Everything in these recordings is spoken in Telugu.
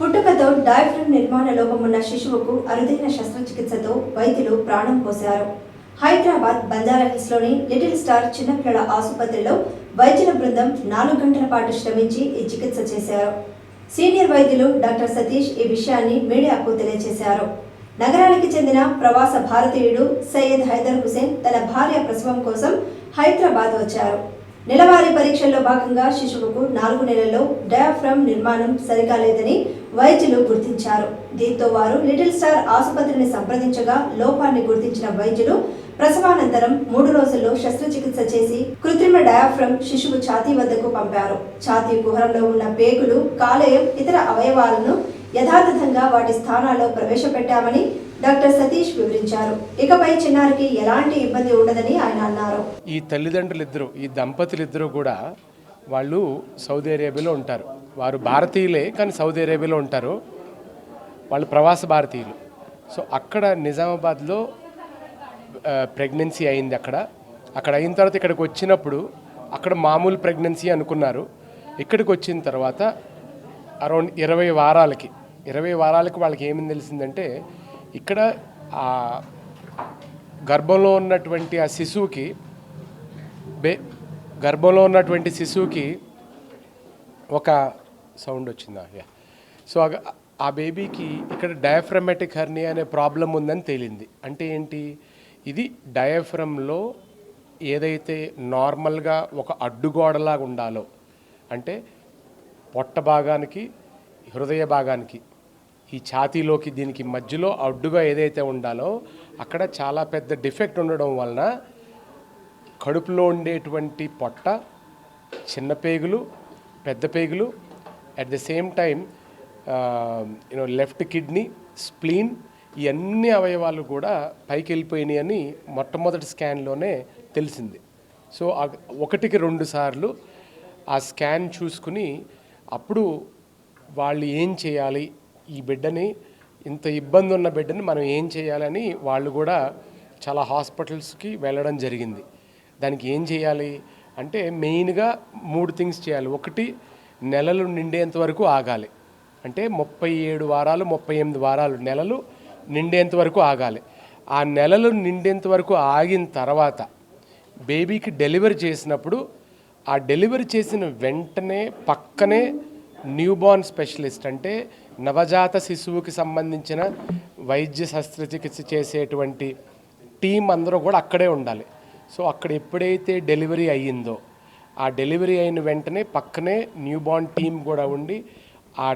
పుట్టుకతో డయాఫ్రమ్ నిర్మాణ లోపమున్న శిశువుకు అరుదైన శస్త్రచికిత్సతో వైద్యులు ప్రాణం పోశారు. హైదరాబాద్ బంజారాహిల్స్లోని లిటిల్ స్టార్ చిన్నపిల్లల ఆసుపత్రిలో వైద్యుల బృందం నాలుగు గంటల పాటు శ్రమించి ఈ చికిత్స చేశారు. సీనియర్ వైద్యులు డాక్టర్ సతీష్ ఈ విషయాన్ని మీడియాకు తెలియజేశారు నగరానికి చెందిన ప్రవాస భారతీయుడు సయ్యద్ హైదర్ హుసేన్ తన భార్య ప్రసవం కోసం హైదరాబాద్ వచ్చారు. నెలవారీ పరీక్షల్లో భాగంగా శిశువుకు నాలుగు నెలల్లో డయాఫ్రమ్ నిర్మాణం సరిగా లేదని వైద్యులు గుర్తించారు. దీంతో వారు లిటిల్ స్టార్ ఆసుపత్రిని సంప్రదించగా లోపాన్ని గుర్తించిన వైద్యులు ప్రసవానంతరం మూడు రోజుల్లో శస్త్రచికిత్స చేసి కృత్రిమ డయాఫ్రమ్ శిశువు ఛాతీ వద్దకు పంపారు. ఛాతీ కుహరంలో ఉన్న పేగులు కాలేయం ఇతర అవయవాలను యథాతథంగా వాటి స్థానాల్లో ప్రవేశపెట్టామని డాక్టర్ సతీష్ వివరించారు. ఇకపై చిన్నారికి ఎలాంటి ఇబ్బంది ఉండదని ఆయన అన్నారు. ఈ తల్లిదండ్రులిద్దరూ ఈ దంపతులు కూడా వాళ్ళు సౌదీ అరేబియాలో ఉంటారు. వారు భారతీయులే కానీ సౌదీ అరేబియాలో ఉంటారు. వాళ్ళు ప్రవాస భారతీయులు. సో అక్కడ నిజామాబాద్లో ప్రెగ్నెన్సీ అయింది అక్కడ. అక్కడ అయిన తర్వాత ఇక్కడికి వచ్చినప్పుడు అక్కడ మామూలు ప్రెగ్నెన్సీ అనుకున్నారు. ఇక్కడికి వచ్చిన తర్వాత అరౌండ్ ఇరవై వారాలకి ఇరవై వారాలకి వాళ్ళకి ఏమని తెలిసిందంటే ఇక్కడ ఆ గర్భంలో ఉన్నటువంటి ఆ శిశువుకి బే గర్భంలో ఉన్నటువంటి శిశువుకి ఒక సౌండ్ వచ్చిందా యా సో ఆ- బేబీకి ఇక్కడ డయాఫ్రమాటిక్ హర్నీ అనే ప్రాబ్లం ఉందని తేలింది. అంటే ఏంటి? ఇది డయాఫ్రమ్లో ఏదైతే నార్మల్గా ఒక అడ్డుగోడలాగా ఉండాలో అంటే పొట్ట భాగానికి హృదయ భాగానికి ఈ ఛాతీలోకి దీనికి మధ్యలో అడ్డుగా ఏదైతే ఉండాలో అక్కడ చాలా పెద్ద డిఫెక్ట్ ఉండడం వలన కడుపులో ఉండేటువంటి పొట్ట చిన్న పేగులు పెద్ద పేగులు at the same time you know left kidney spleen ఇవన్నీ అవయవాలు కూడా పైకి వెళ్ళిపోయినాయి అని మొట్టమొదటి స్కాన్లోనే తెలిసింది. సో ఒకటికి రెండు సార్లు ఆ స్కాన్ చూసుకుని అప్పుడు వాళ్ళు ఏం చేయాలి? ఈ బిడ్డని ఇంత ఇబ్బంది ఉన్న బిడ్డని మనం ఏం చేయాలని వాళ్ళు కూడా చాలా హాస్పిటల్స్కి వెళ్ళడం జరిగింది. దానికి ఏం చేయాలి? అంటే మెయిన్గా మూడు థింగ్స్ చేయాలి. ఒకటి నెలలు నిండేంత వరకు ఆగాలి. అంటే ముప్పై ఏడు వారాలు ముప్పై ఎనిమిది వారాలు నెలలు నిండేంత వరకు ఆగాలి. ఆ నెలలు నిండేంత వరకు ఆగిన తర్వాత బేబీకి డెలివరీ చేసినప్పుడు ఆ డెలివరీ చేసిన వెంటనే పక్కనే న్యూబార్న్ స్పెషలిస్ట్ అంటే నవజాత శిశువుకి సంబంధించిన వైద్య శస్త్రచికిత్స చేసేటువంటి టీం అందరూ కూడా అక్కడే ఉండాలి. సో అక్కడ ఎప్పుడైతే డెలివరీ అయ్యిందో ఆ డెలివరీ అయిన వెంటనే పక్కనే న్యూబార్న్ టీం కూడా ఉండి ఆ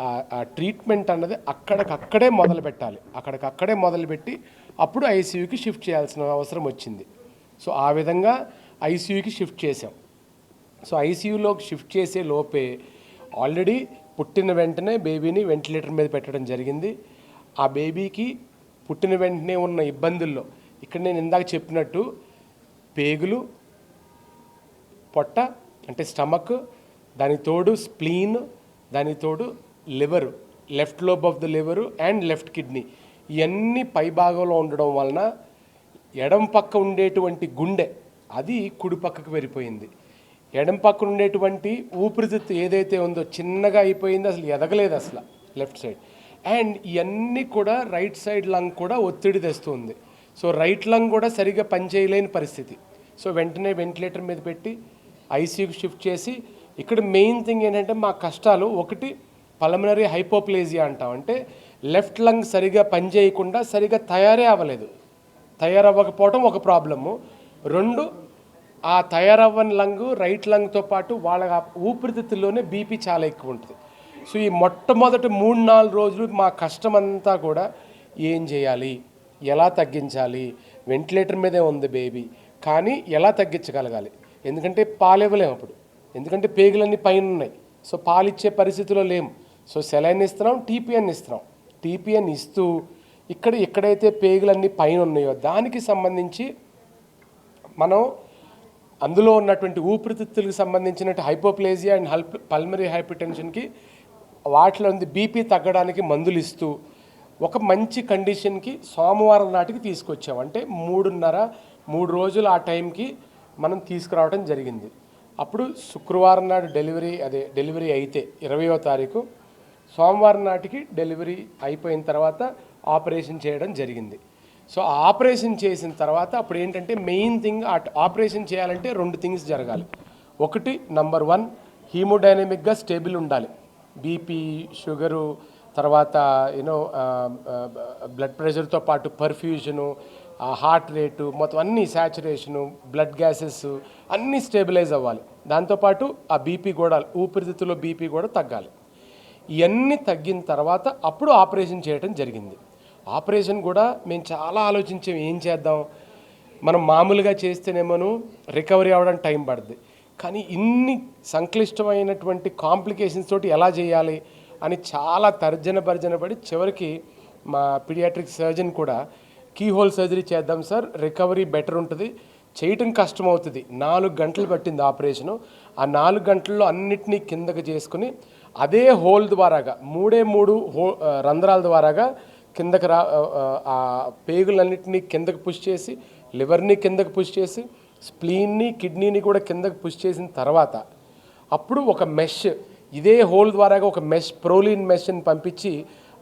ఆ- ఆ ట్రీట్మెంట్ అన్నది అక్కడికక్కడే మొదలు పెట్టాలి అక్కడికక్కడే మొదలుపెట్టి అప్పుడు ఐసీయూకి షిఫ్ట్ చేయాల్సిన అవసరం వచ్చింది. సో ఆ విధంగా ఐసీయూకి షిఫ్ట్ చేసాం సో ఐసీయూలోకి షిఫ్ట్ చేసే లోపే ఆల్రెడీ పుట్టిన వెంటనే బేబీని వెంటిలేటర్ మీద పెట్టడం జరిగింది. ఆ బేబీకి పుట్టిన వెంటనే ఉన్న ఇబ్బందుల్లో ఇక్కడ నేను ఇందాక చెప్పినట్టు పేగులు పొట్ట అంటే స్టమక్ దాని తోడు స్ప్లీన్ దాని తోడు liver left lobe of the liver and left kidney. ఇవన్నీ పై భాగంలో ఉండడం వలన ఎడం పక్క ఉండేటువంటి గుండె అది కుడి పక్కకు వెళ్ళిపోయింది. ఎడం పక్కన ఉండేటువంటి ఊపిరితిత్తు ఏదైతే ఉందో చిన్నగా అయిపోయింది అసలు ఎదగలేదు అసలు లెఫ్ట్ సైడ్. అండ్ ఇవన్నీ కూడా రైట్ సైడ్ లంగ్ కూడా ఒత్తిడి తెస్తుంది. సో రైట్ లంగ్ కూడా సరిగ్గా పనిచేయలేని పరిస్థితి. సో వెంటనే వెంటిలేటర్ మీద పెట్టి ఐసీయూకి షిఫ్ట్ చేసి ఇక్కడ మెయిన్ థింగ్ ఏంటంటే మా కష్టాలు ఒకటి పలమనరీ హైపోప్లేజియా అంటాం. అంటే లెఫ్ట్ లంగ్ సరిగా పనిచేయకుండా సరిగా తయారే అవ్వలేదు. తయారవ్వకపోవడం ఒక ప్రాబ్లము. రెండు ఆ తయారవ్వని లంగ్ రైట్ లంగ్తో పాటు వాళ్ళ ఊపిరితిత్తుల్లోనే బీపీ చాలా ఎక్కువ ఉంటుంది. సో ఈ మొట్టమొదటి మూడు నాలుగు రోజులు మా కష్టం అంతా కూడా ఏం చేయాలి? ఎలా తగ్గించాలి? వెంటిలేటర్ మీదే ఉంది బేబీ. కానీ ఎలా తగ్గించగలగాలి? ఎందుకంటే పాలు ఇవ్వలేము అప్పుడు. ఎందుకంటే పేగులన్నీ పైన ఉన్నాయి సో పాలు ఇచ్చే పరిస్థితిలో లేము సో సెలైన్ ఇస్తున్నాం టీపీఎన్ ఇస్తున్నాం. టీపీఎన్ ఇస్తూ ఇక్కడ ఎక్కడైతే పేగులన్నీ పైన ఉన్నాయో దానికి సంబంధించి మనం అందులో ఉన్నటువంటి ఊపిరితిత్తులకు సంబంధించిన హైపోప్లేజియా అండ్ హల్ప్ పల్మరీ హైపర్టెన్షన్కి వాటిలో ఉంది బీపీ తగ్గడానికి మందులు ఇస్తూ ఒక మంచి కండిషన్కి సోమవారం నాటికి తీసుకొచ్చాం. అంటే మూడున్నర మూడు రోజులు ఆ టైంకి మనం తీసుకురావడం జరిగింది. అప్పుడు శుక్రవారం నాడు డెలివరీ అదే డెలివరీ అయితే ఇరవయో తారీఖు సోమవారం నాటికి డెలివరీ అయిపోయిన తర్వాత ఆపరేషన్ చేయడం జరిగింది. సో ఆపరేషన్ చేసిన తర్వాత అప్పుడు ఏంటంటే మెయిన్ థింగ్ ఆపరేషన్ చేయాలంటే రెండు థింగ్స్ జరగాలి. ఒకటి నంబర్ వన్ హీమోడైనమిక్గా స్టేబుల్ ఉండాలి. బీపీ షుగరు తర్వాత యూనో బ్లడ్ ప్రెషర్తో పాటు పర్ఫ్యూజను హార్ట్ రేటు మొత్తం అన్ని శాచురేషను బ్లడ్ గ్యాసెస్ అన్నీ స్టేబిలైజ్ అవ్వాలి. దాంతోపాటు ఆ బీపీ కూడా ఊపిరితిత్తులో బీపీ కూడా తగ్గాలి. ఇవన్నీ తగ్గిన తర్వాత అప్పుడు ఆపరేషన్ చేయడం జరిగింది. ఆపరేషన్ కూడా మేము చాలా ఆలోచించాం ఏం చేద్దాం? మనం మామూలుగా చేస్తేనేమోను రికవరీ అవ్వడం టైం పడుతుంది కానీ ఇన్ని సంక్లిష్టమైనటువంటి కాంప్లికేషన్స్ తోటి ఎలా చేయాలి అని చాలా తర్జన భర్జన పడి చివరికి మా పీడియాట్రిక్ సర్జన్ కూడా కీ హోల్ సర్జరీ చేద్దాం సార్. రికవరీ బెటర్ ఉంటుంది. చేయటం కష్టం అవుతుంది నాలుగు గంటలు పట్టింది ఆపరేషను. ఆ నాలుగు గంటల్లో అన్నిటినీ కిందకి చేసుకుని అదే హోల్ ద్వారాగా మూడే మూడు హో రంధ్రాల ద్వారాగా కిందకి రా ఆ, పేగులన్నింటినీ కిందకు పుష్ చేసి లివర్ని కిందకు పుష్ చేసి స్ప్లీన్ని కిడ్నీని కూడా కిందకు పుష్ చేసిన తర్వాత అప్పుడు ఒక మెష్ ఇదే హోల్ ద్వారాగా ఒక మెష్ ప్రోలీన్ మెష్ని పంపించి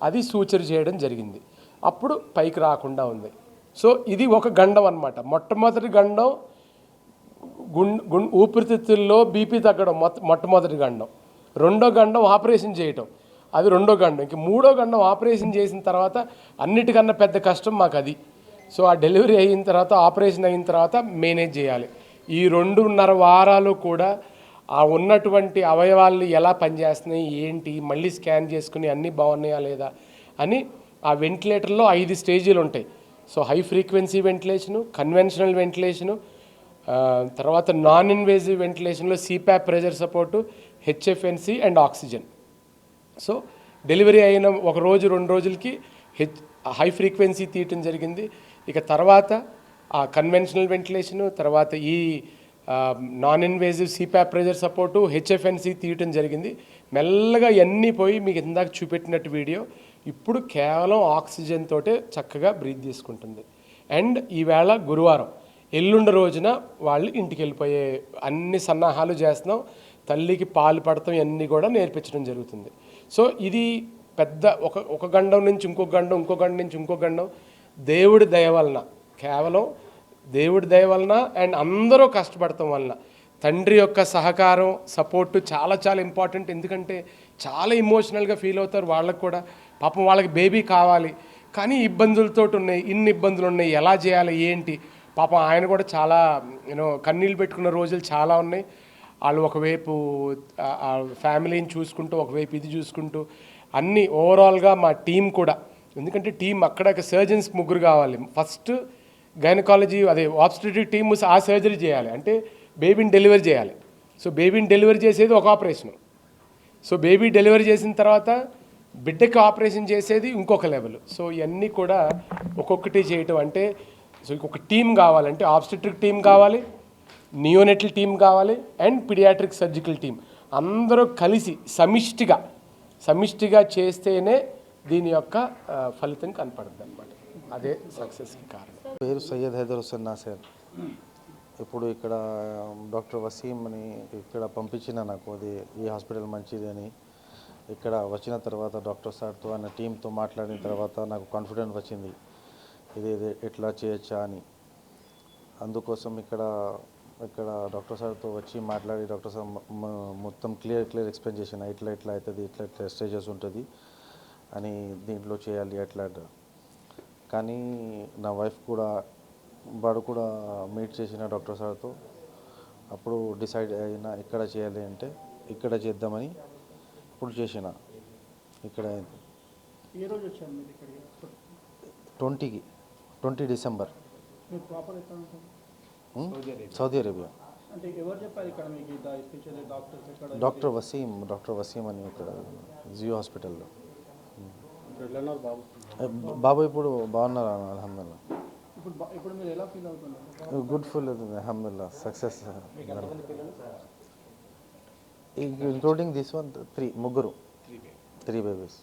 అది సూచర్ చేయడం జరిగింది. అప్పుడు పైకి రాకుండా ఉంది. సో ఇది ఒక గండం అనమాట మొట్టమొదటి గండం గుండె గుండ్ ఊపిరితిత్తుల్లో బీపీ తగ్గడం మొట్టమొదటి గండం. రెండో గండం ఆపరేషన్ చేయటం. అది రెండో గండం. ఇంక మూడో గండం ఆపరేషన్ చేసిన తర్వాత అన్నిటికన్నా పెద్ద కష్టం మాకు అది సో ఆ డెలివరీ అయిన తర్వాత ఆపరేషన్ అయిన తర్వాత మేనేజ్ చేయాలి. ఈ రెండున్నర వారాలు కూడా ఆ ఉన్నటువంటి అవయవాలు ఎలా పనిచేస్తున్నాయి ఏంటి మళ్ళీ స్కాన్ చేసుకుని అన్నీ బాగున్నాయా లేదా అని ఆ వెంటిలేటర్లో ఐదు స్టేజీలు ఉంటాయి. So high frequency ventilation conventional ventilation తర్వాత non invasive వెంటిలేషన్లో CPAP pressure support HFNC and oxygen. So delivery అయిన ఒక రోజు రెండు రోజులకి హెచ్ హై ఫ్రీక్వెన్సీ తీయటం జరిగింది. ఇక తర్వాత ఆ కన్వెన్షనల్ వెంటిలేషను తర్వాత ఈ non invasive CPAP pressure support HFNC తీయటం జరిగింది. మెల్లగా ఇవన్నీ పోయి మీకు ఇందాక చూపెట్టినట్టు వీడియో. ఇప్పుడు కేవలం ఆక్సిజన్ తోటే చక్కగా బ్రీత్ తీసుకుంటుంది. అండ్ ఈవేళ గురువారం ఎల్లుండి రోజున వాళ్ళు ఇంటికి వెళ్ళిపోయే అన్ని సన్నాహాలు చేస్తున్నాం తల్లికి పాలు పడతాం ఇవన్నీ కూడా నేర్పించడం జరుగుతుంది. సో ఇది పెద్ద ఒక ఒక గండం నుంచి ఇంకో గండం ఇంకో గండం నుంచి ఇంకో గండం. దేవుడి దయ వలన కేవలం దేవుడి దయ వలన అండ్ అందరూ కష్టపడటం వలన తండ్రి యొక్క సహకారం సపోర్టు చాలా చాలా ఇంపార్టెంట్. ఎందుకంటే చాలా ఇమోషనల్గా ఫీల్ అవుతారు వాళ్ళకు కూడా. పాపం వాళ్ళకి బేబీ కావాలి. కానీ ఇబ్బందులతో ఉన్నాయి ఇన్ని ఇబ్బందులు ఉన్నాయి ఎలా చేయాలి? ఏంటి? పాపం ఆయన కూడా చాలా యూనో కన్నీళ్ళు పెట్టుకున్న రోజులు చాలా ఉన్నాయి. వాళ్ళు ఒకవైపు ఫ్యామిలీని చూసుకుంటూ ఒకవైపు ఇది చూసుకుంటూ అన్నీ ఓవరాల్గా మా టీం కూడా. ఎందుకంటే టీం అక్కడ సర్జన్స్ ముగ్గురు కావాలి. ఫస్ట్ గైనకాలజీ అదే ఆబ్స్టెటిక్ టీమ్ ఆ సర్జరీ చేయాలి. అంటే బేబీని డెలివరీ చేయాలి. సో బేబీని డెలివరీ చేసేది ఒక ఆపరేషను సో బేబీ డెలివరీ చేసిన తర్వాత బిడ్డకి ఆపరేషన్ చేసేది ఇంకొక లెవెల్. సో ఇవన్నీ కూడా ఒక్కొక్కటి చేయటం అంటే సో ఇంకొక టీం కావాలంటే ఆబ్స్టెట్రిక్ టీం కావాలి నియోనెటల్ టీం కావాలి అండ్ పిడియాట్రిక్ సర్జికల్ టీం. అందరూ కలిసి సమిష్టిగా సమిష్టిగా చేస్తేనే దీని యొక్క ఫలితం కనపడుతుంది అనమాట అదే సక్సెస్కి కారణం. పేరు సయ్యద్ హైదర్ హుస్సేన్ నాసేర్. ఇప్పుడు ఇక్కడ డాక్టర్ వసీం అని ఇక్కడ పంపించిన నాకు అది ఈ హాస్పిటల్ మంచిది అని. ఇక్కడ వచ్చిన తర్వాత డాక్టర్ సార్తో ఆయన టీంతో మాట్లాడిన తర్వాత నాకు కాన్ఫిడెంట్ వచ్చింది. ఇది ఇది ఎట్లా చేయొచ్చా అని. అందుకోసం ఇక్కడ ఇక్కడ డాక్టర్ సార్తో వచ్చి మాట్లాడి డాక్టర్ సార్ మొత్తం క్లియర్ క్లియర్ ఎక్స్ప్లెయిన్ చేసిన ఇట్లా ఇట్లా అవుతుంది ఇట్లా ఇట్లా స్టేజెస్ ఉంటుంది అని దీంట్లో చేయాలి అట్లా కానీ నా వైఫ్ కూడా వాడు కూడా మీట్ చేసిన డాక్టర్ సార్తో అప్పుడు డిసైడ్ అయిన ఇక్కడ చేయాలి అంటే ఇక్కడ చేద్దామని ఇప్పుడు చేసిన ఇక్కడ ఏ రోజు వచ్చారు మీరు ఇక్కడికి? ట్వంటీకి ట్వంటీ డిసెంబర్. మీరు ప్రాపర్ ఎక్కడ ఉంటారు? Um, Saudi Arabia. అంటే ఎవరు చెప్పారు ఇక్కడ మీకు ఇట్లా స్పెషల్ డాక్టర్స్ ఎక్కడ? డాక్టర్ వసీం డాక్టర్ వసీం అని ఇక్కడ జియో హాస్పిటల్లో. బాబు. ఇప్పుడు బాగున్నారు? అల్హమ్దుల్లా ఇప్పుడు ఇప్పుడు మీరు ఎలా ఫీల్ అవుతున్నారు? Good full అల్హమ్దుల్లా success. including this one, three, Muguru, three babies.